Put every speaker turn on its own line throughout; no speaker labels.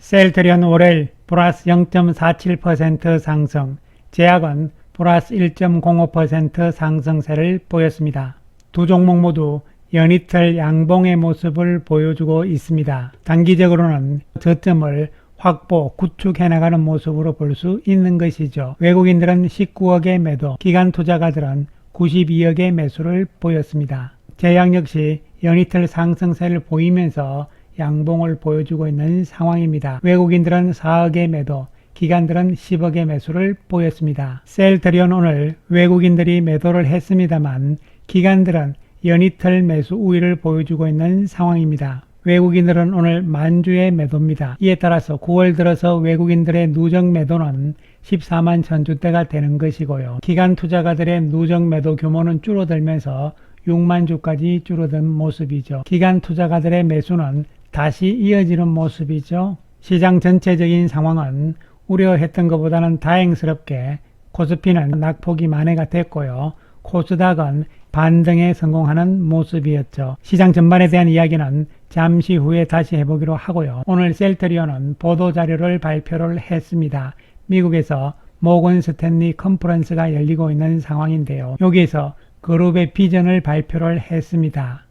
셀트리온 월요일 플러스 0.47% 상승, 제약은 플러스 1.05% 상승세를 보였습니다. 두 종목 모두 연이틀 양봉의 모습을 보여주고 있습니다. 단기적으로는 저점을 확보, 구축해 나가는 모습으로 볼 수 있는 것이죠. 외국인들은 19억의 매도, 기관 투자가들은 92억의 매수를 보였습니다. 제약 역시 연이틀 상승세를 보이면서 양봉을 보여주고 있는 상황입니다. 외국인들은 4억의 매도, 기관들은 10억의 매수를 보였습니다. 셀트리온 오늘 외국인들이 매도를 했습니다만 기관들은 연이틀 매수 우위를 보여주고 있는 상황입니다. 외국인들은 오늘 만주의 매도입니다. 이에 따라서 9월 들어서 외국인들의 누적 매도는 14만 천주대가 되는 것이고요. 기관 투자가들의 누적 매도 규모는 줄어들면서 6만 주까지 줄어든 모습이죠. 기관 투자가들의 매수는 다시 이어지는 모습이죠. 시장 전체적인 상황은 우려했던 것보다는 다행스럽게 코스피는 낙폭이 만회가 됐고요. 코스닥은 반등에 성공하는 모습이었죠. 시장 전반에 대한 이야기는 잠시 후에 다시 해보기로 하고요. 오늘 셀트리온은 보도자료를 발표를 했습니다. 미국에서 모건 스탠리 컨퍼런스가 열리고 있는 상황인데요. 여기에서 그룹의 비전을 발표를 했습니다.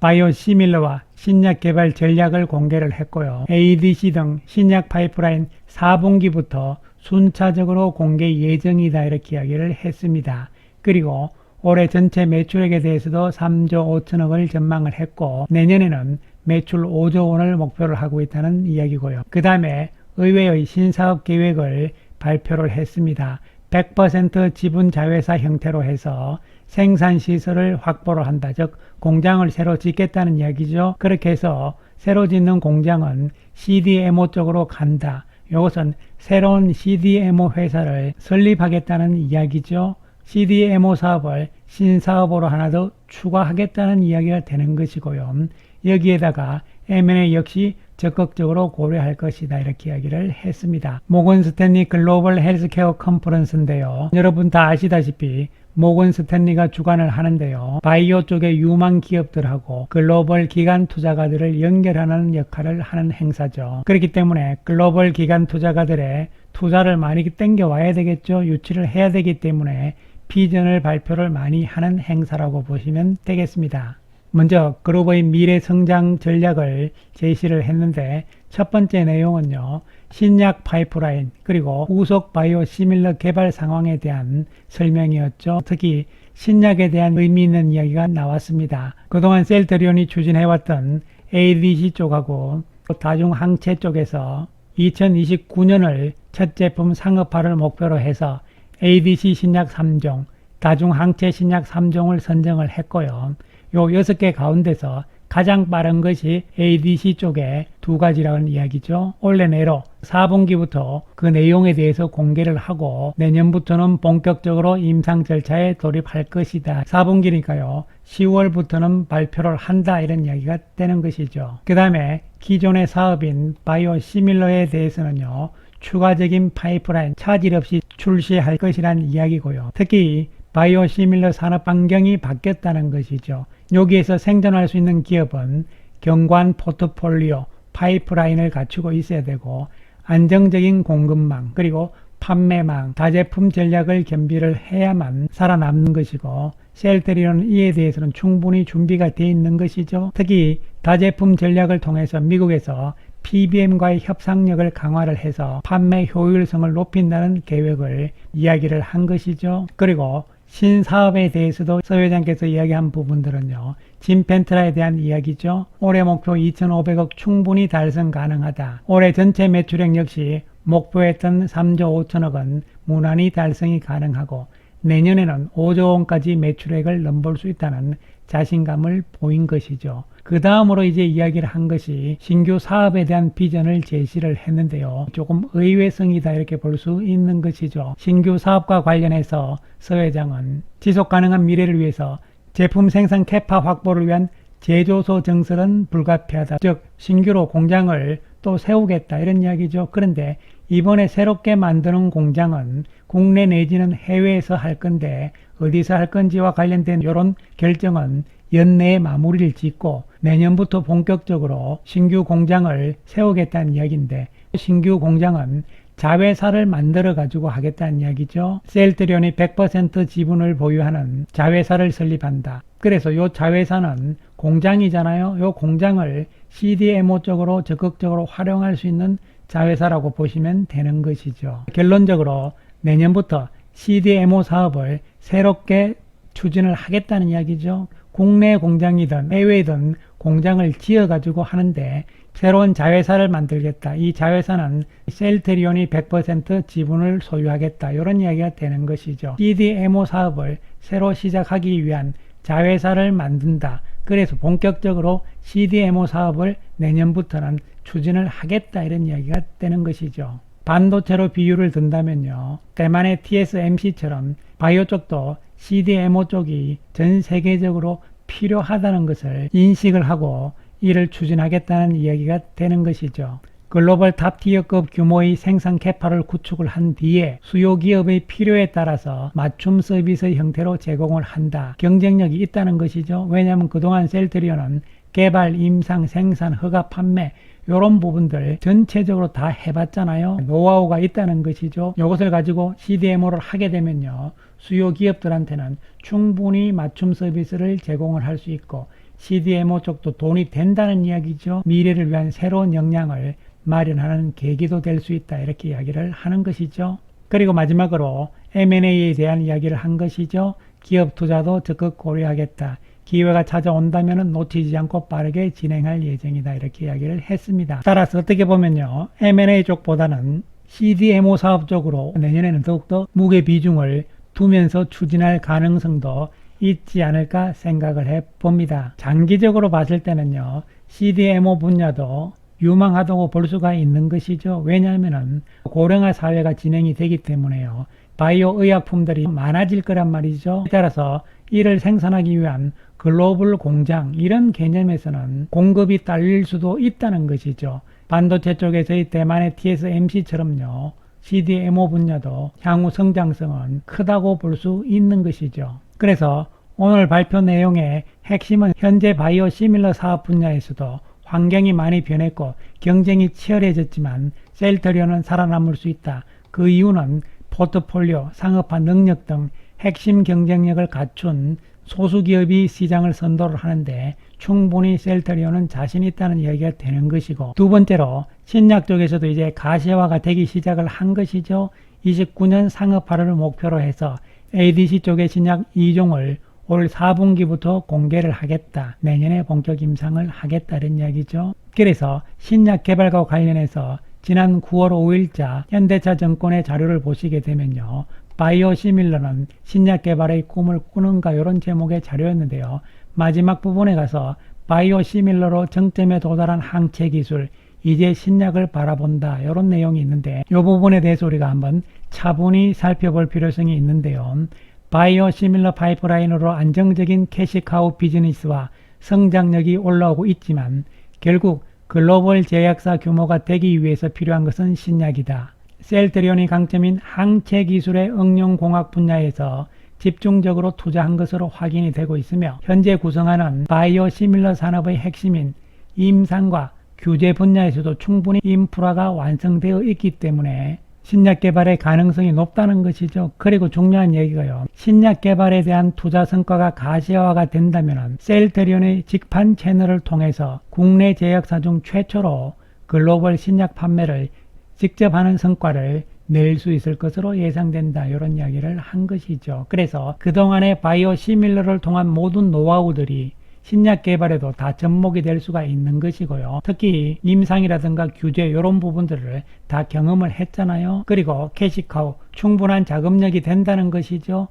바이오 시밀러와 신약 개발 전략을 공개를 했고요. ADC 등 신약 파이프라인 4분기부터 순차적으로 공개 예정이다 이렇게 이야기를 했습니다. 그리고 올해 전체 매출액에 대해서도 3조 5천억을 전망을 했고 내년에는 매출 5조 원을 목표를 하고 있다는 이야기고요. 그 다음에 의회의 신사업 계획을 발표를 했습니다. 100% 지분 자회사 형태로 해서 생산 시설을 확보를 한다. 즉 공장을 새로 짓겠다는 이야기죠. 그렇게 해서 새로 짓는 공장은 CDMO 쪽으로 간다. 이것은 새로운 CDMO 회사를 설립하겠다는 이야기죠. CDMO 사업을 신사업으로 하나 더 추가하겠다는 이야기가 되는 것이고요. 여기에다가 M&A 역시 적극적으로 고려할 것이다 이렇게 이야기를 했습니다. 모건 스탠리 글로벌 헬스케어 컨퍼런스인데요. 여러분 다 아시다시피 모건 스탠리가 주관을 하는데요. 바이오 쪽의 유망 기업들하고 글로벌 기관 투자가들을 연결하는 역할을 하는 행사죠. 그렇기 때문에 글로벌 기관 투자가들의 투자를 많이 땡겨와야 되겠죠. 유치를 해야 되기 때문에 비전을 발표를 많이 하는 행사라고 보시면 되겠습니다. 먼저 그룹의 미래 성장 전략을 제시를 했는데 첫 번째 내용은요. 신약 파이프라인 그리고 후속 바이오 시밀러 개발 상황에 대한 설명이었죠. 특히 신약에 대한 의미 있는 이야기가 나왔습니다. 그동안 셀트리온이 추진해왔던 ADC 쪽하고 다중 항체 쪽에서 2029년을 첫 제품 상업화를 목표로 해서 ADC 신약 3종, 다중 항체 신약 3종을 선정을 했고요. 요 6개 가운데서 가장 빠른 것이 ADC 쪽에 두 가지라는 이야기죠. 올해 내로 4분기부터 그 내용에 대해서 공개를 하고 내년부터는 본격적으로 임상 절차에 돌입할 것이다. 4분기니까요. 10월부터는 발표를 한다 이런 이야기가 되는 것이죠. 그 다음에 기존의 사업인 바이오 시밀러에 대해서는요. 추가적인 파이프라인 차질 없이 출시할 것이란 이야기고요. 특히 바이오 시밀러 산업 환경이 바뀌었다는 것이죠. 여기에서 생존할 수 있는 기업은 경관 포트폴리오, 파이프라인을 갖추고 있어야 되고 안정적인 공급망 그리고 판매망, 다제품 전략을 겸비를 해야만 살아남는 것이고 셀트리온은 이에 대해서는 충분히 준비가 되어 있는 것이죠. 특히 다제품 전략을 통해서 미국에서 PBM과의 협상력을 강화를 해서 판매 효율성을 높인다는 계획을 이야기를 한 것이죠. 그리고 신사업에 대해서도 서 회장께서 이야기한 부분들은요. 진펜트라에 대한 이야기죠. 올해 목표 2,500억 충분히 달성 가능하다. 올해 전체 매출액 역시 목표했던 3조 5천억은 무난히 달성이 가능하고 내년에는 5조 원까지 매출액을 넘볼 수 있다는 자신감을 보인 것이죠. 그 다음으로 이제 이야기를 한 것이 신규 사업에 대한 비전을 제시를 했는데요. 조금 의외성이다 이렇게 볼 수 있는 것이죠. 신규 사업과 관련해서 서 회장은 지속 가능한 미래를 위해서 제품 생산 캐파 확보를 위한 제조소 증설은 불가피하다. 즉 신규로 공장을 또 세우겠다 이런 이야기죠. 그런데 이번에 새롭게 만드는 공장은 국내 내지는 해외에서 할 건데 어디서 할 건지와 관련된 이런 결정은 연내에 마무리를 짓고 내년부터 본격적으로 신규 공장을 세우겠다는 이야기인데 신규 공장은 자회사를 만들어 가지고 하겠다는 이야기죠. 셀트리온이 100% 지분을 보유하는 자회사를 설립한다. 그래서 요 자회사는 공장이잖아요. 요 공장을 CDMO 쪽으로 적극적으로 활용할 수 있는 자회사라고 보시면 되는 것이죠. 결론적으로 내년부터 CDMO 사업을 새롭게 추진을 하겠다는 이야기죠. 국내 공장이든 해외든 공장을 지어 가지고 하는데 새로운 자회사를 만들겠다. 이 자회사는 셀트리온이 100% 지분을 소유하겠다. 이런 이야기가 되는 것이죠. CDMO 사업을 새로 시작하기 위한 자회사를 만든다. 그래서 본격적으로 CDMO 사업을 내년부터는 추진을 하겠다. 이런 이야기가 되는 것이죠. 반도체로 비유를 든다면요. 대만의 TSMC처럼 바이오 쪽도 CDMO 쪽이 전 세계적으로 필요하다는 것을 인식을 하고 이를 추진하겠다는 이야기가 되는 것이죠. 글로벌 탑티어급 규모의 생산 캐파를 구축을 한 뒤에 수요 기업의 필요에 따라서 맞춤 서비스 형태로 제공을 한다. 경쟁력이 있다는 것이죠. 왜냐하면 그동안 셀트리온은 개발, 임상, 생산, 허가, 판매 이런 부분들 전체적으로 다 해봤잖아요. 노하우가 있다는 것이죠. 이것을 가지고 CDMO를 하게 되면요. 수요 기업들한테는 충분히 맞춤 서비스를 제공을 할 수 있고 CDMO 쪽도 돈이 된다는 이야기죠. 미래를 위한 새로운 역량을 마련하는 계기도 될 수 있다. 이렇게 이야기를 하는 것이죠. 그리고 마지막으로 M&A에 대한 이야기를 한 것이죠. 기업 투자도 적극 고려하겠다. 기회가 찾아온다면 놓치지 않고 빠르게 진행할 예정이다. 이렇게 이야기를 했습니다. 따라서 어떻게 보면요. M&A 쪽보다는 CDMO 사업 쪽으로 내년에는 더욱더 무게 비중을 두면서 추진할 가능성도 있지 않을까 생각을 해 봅니다. 장기적으로 봤을 때는요, CDMO 분야도 유망하다고 볼 수가 있는 것이죠. 왜냐하면 고령화 사회가 진행이 되기 때문에요. 바이오 의약품들이 많아질 거란 말이죠. 따라서 이를 생산하기 위한 글로벌 공장 이런 개념에서는 공급이 딸릴 수도 있다는 것이죠. 반도체 쪽에서의 대만의 TSMC처럼요. CDMO 분야도 향후 성장성은 크다고 볼 수 있는 것이죠. 그래서 오늘 발표 내용의 핵심은 현재 바이오 시밀러 사업 분야에서도 환경이 많이 변했고 경쟁이 치열해졌지만 셀터리온은 살아남을 수 있다. 그 이유는 포트폴리오, 상업화 능력 등 핵심 경쟁력을 갖춘 소수기업이 시장을 선도를 하는데 충분히 셀터리온은 자신 있다는 이야기가 되는 것이고 두 번째로 신약 쪽에서도 이제 가시화가 되기 시작을 한 것이죠. 29년 상업화를 목표로 해서 ADC 쪽의 신약 2종을 올 4분기부터 공개를 하겠다. 내년에 본격 임상을 하겠다는 이야기죠. 그래서 신약 개발과 관련해서 지난 9월 5일자 현대차 정권의 자료를 보시게 되면요. 바이오 시밀러는 신약 개발의 꿈을 꾸는가 이런 제목의 자료였는데요. 마지막 부분에 가서 바이오 시밀러로 정점에 도달한 항체 기술 이제 신약을 바라본다 이런 내용이 있는데 이 부분에 대해서 우리가 한번 차분히 살펴볼 필요성이 있는데요. 바이오 시밀러 파이프라인으로 안정적인 캐시카우 비즈니스와 성장력이 올라오고 있지만 결국 글로벌 제약사 규모가 되기 위해서 필요한 것은 신약이다. 셀트리온이 강점인 항체 기술의 응용 공학 분야에서 집중적으로 투자한 것으로 확인이 되고 있으며 현재 구성하는 바이오 시밀러 산업의 핵심인 임상과 규제 분야에서도 충분히 인프라가 완성되어 있기 때문에 신약 개발의 가능성이 높다는 것이죠. 그리고 중요한 얘기가요. 신약 개발에 대한 투자 성과가 가시화가 된다면 셀트리온의 직판 채널을 통해서 국내 제약사 중 최초로 글로벌 신약 판매를 직접 하는 성과를 낼 수 있을 것으로 예상된다. 이런 이야기를 한 것이죠. 그래서 그동안의 바이오 시밀러를 통한 모든 노하우들이 신약 개발에도 다 접목이 될 수가 있는 것이고요. 특히 임상이라든가 규제 이런 부분들을 다 경험을 했잖아요. 그리고 캐시카우 충분한 자금력이 된다는 것이죠.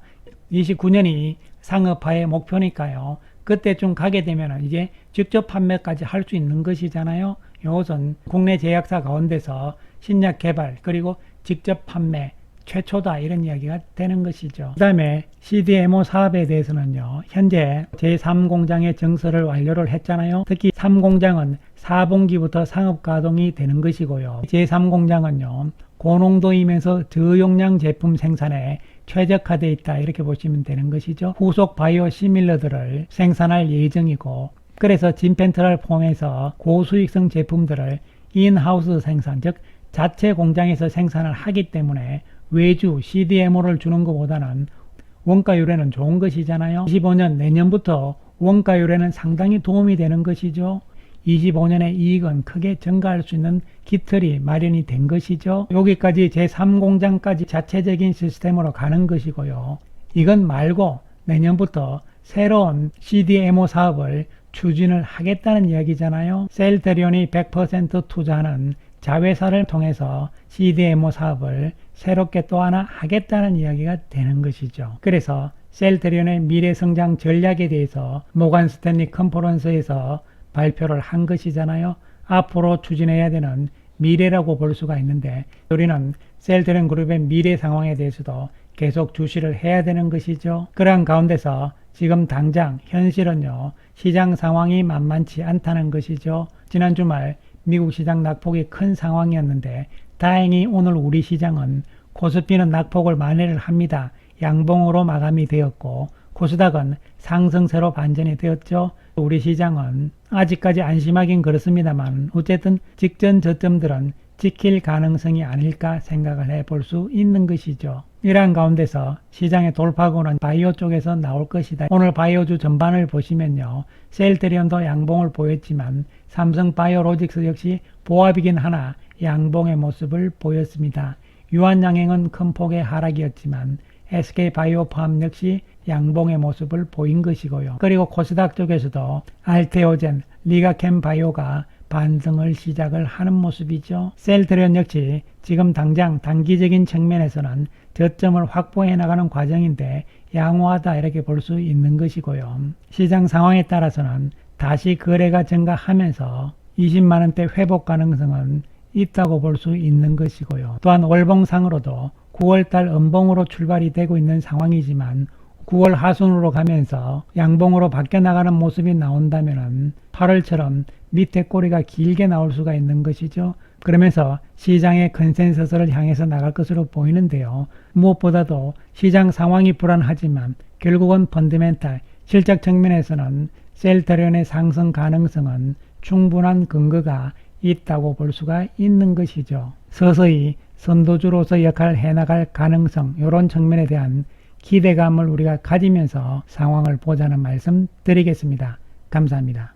29년이 상업화의 목표니까요. 그때쯤 가게 되면 이제 직접 판매까지 할 수 있는 것이잖아요. 이것은 국내 제약사 가운데서 신약 개발 그리고 직접 판매 최초다 이런 이야기가 되는 것이죠. 그 다음에 CDMO 사업에 대해서는요. 현재 제3공장의 증설을 완료를 했잖아요. 특히 3공장은 4분기부터 상업 가동이 되는 것이고요. 제3공장은요. 고농도이면서 저용량 제품 생산에 최적화되어 있다 이렇게 보시면 되는 것이죠. 후속 바이오 시밀러들을 생산할 예정이고 그래서 진펜트를 포함해서 고수익성 제품들을 인하우스 생산 즉 자체 공장에서 생산을 하기 때문에 외주 CDMO를 주는 것보다는 원가 유래는 좋은 것이잖아요. 25년 내년부터 원가 유래는 상당히 도움이 되는 것이죠. 25년의 이익은 크게 증가할 수 있는 기틀이 마련이 된 것이죠. 여기까지 제3공장까지 자체적인 시스템으로 가는 것이고요. 이건 말고 내년부터 새로운 CDMO 사업을 추진을 하겠다는 이야기잖아요. 셀테리온이 100% 투자하는 자회사를 통해서 CDMO 사업을 새롭게 또 하나 하겠다는 이야기가 되는 것이죠. 그래서 셀테리온의 미래 성장 전략에 대해서 모간 스탠리 컨퍼런스에서 발표를 한 것이잖아요. 앞으로 추진해야 되는 미래라고 볼 수가 있는데 우리는 셀테리온 그룹의 미래 상황에 대해서도 계속 주시를 해야 되는 것이죠. 그러한 가운데서 지금 당장 현실은요 시장 상황이 만만치 않다는 것이죠. 지난 주말 미국 시장 낙폭이 큰 상황이었는데 다행히 오늘 우리 시장은 코스피는 낙폭을 만회를 합니다. 양봉으로 마감이 되었고 코스닥은 상승세로 반전이 되었죠. 우리 시장은 아직까지 안심하긴 그렇습니다만 어쨌든 직전 저점들은 지킬 가능성이 아닐까 생각을 해볼 수 있는 것이죠. 이러한 가운데서 시장의 돌파구는 바이오 쪽에서 나올 것이다. 오늘 바이오주 전반을 보시면요. 셀트리온도 양봉을 보였지만 삼성 바이오로직스 역시 보합이긴 하나 양봉의 모습을 보였습니다. 유한양행은 큰 폭의 하락이었지만 SK 바이오팜 역시 양봉의 모습을 보인 것이고요. 그리고 코스닥 쪽에서도 알테오젠, 리가캠 바이오가 반등을 시작을 하는 모습이죠. 셀트리온 역시 지금 당장 단기적인 측면에서는 저점을 확보해 나가는 과정인데 양호하다 이렇게 볼 수 있는 것이고요. 시장 상황에 따라서는 다시 거래가 증가하면서 20만원대 회복 가능성은 있다고 볼 수 있는 것이고요. 또한 월봉상으로도 9월달 음봉으로 출발이 되고 있는 상황이지만 9월 하순으로 가면서 양봉으로 바뀌어 나가는 모습이 나온다면 8월처럼 밑에 꼬리가 길게 나올 수가 있는 것이죠. 그러면서 시장의 컨센서스를 향해서 나갈 것으로 보이는데요. 무엇보다도 시장 상황이 불안하지만 결국은 펀드멘탈, 실적 측면에서는 셀터련의 상승 가능성은 충분한 근거가 있다고 볼 수가 있는 것이죠. 서서히 선도주로서 역할을 해나갈 가능성, 이런 측면에 대한 기대감을 우리가 가지면서 상황을 보자는 말씀 드리겠습니다. 감사합니다.